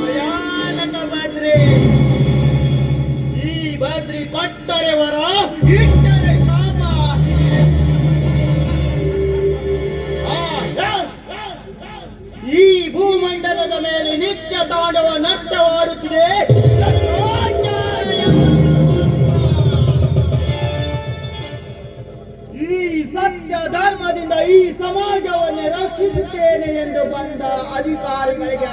ಭಯಾನಕ ಬಾದ್ರೆ ಈ ಬಾದ್ರಿ ಕೊಟ್ಟರೆ ವರ, ಇಟ್ಟರೆ ಶಾಪ. ಈ ಭೂಮಂಡಲದ ಮೇಲೆ ನಿತ್ಯ ತಾಂಡವ ನರ್ತವಾಡುತ್ತಿದೆ. ಧರ್ಮದಿಂದ ಈ ಸಮಾಜವನ್ನು ರಕ್ಷಿಸುತ್ತೇನೆ ಎಂದು ಬಂದ ಅಧಿಕಾರಿಗಳಿಗೆ.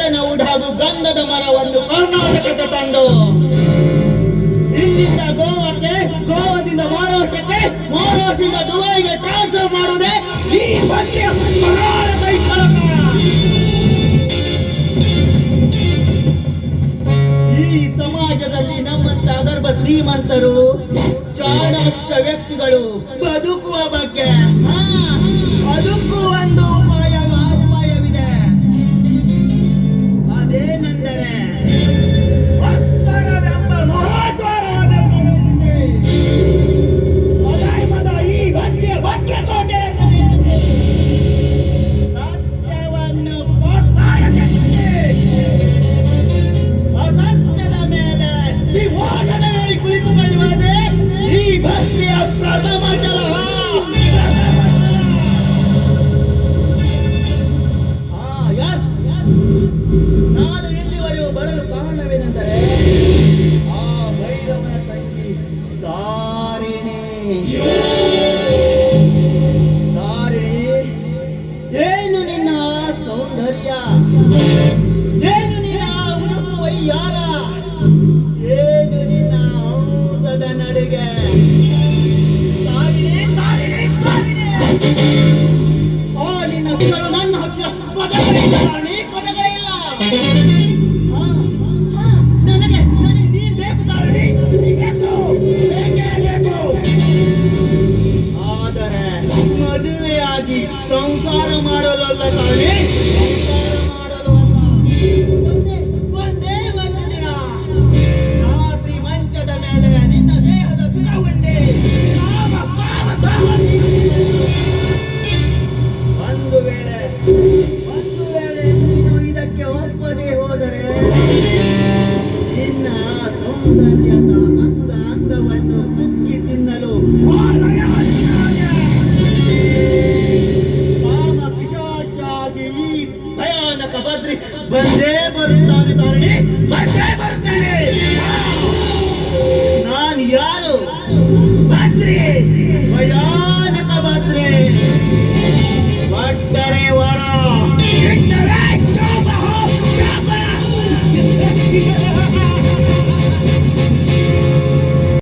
ಚಂದನ ಉಡ್ ಹಾಗೂ ಗಂಧದ ಮರವನ್ನು ಕರ್ನಾಟಕಕ್ಕೆ ತಂದು. ಇಲ್ಲಿಂದ ಗೋವಾಕ್ಕೆ, ಗೋವಾದಿಂದ ಮಹಾರಾಷ್ಟ್ರಕ್ಕೆ, ಮಹಾರಾಷ್ಟ್ರದಿಂದ ದುಬೈಗೆ ಟ್ರಾನ್ಸ್ಫರ್ ಮಾಡುವುದೇ ಈ ಪಂದ್ಯ ಈ ಸಮಾಜದಲ್ಲಿ ನಮ್ಮಂತ ಅಗರ್ಭ ಶ್ರೀಮಂತರು, ಚಾಣಾಕ್ಷ ವ್ಯಕ್ತಿಗಳು ಬದುಕುವ ಬಗ್ಗೆ ಬದುಕು ನಾನು ಇಲ್ಲಿವರೆಗೂ ಬರಲು ಕಾರಣವೇನೆಂದರೆ ಆ ಭೈರವನ ತಂಗಿ ತಾರಿಣಿ Allah Taala. Yeah.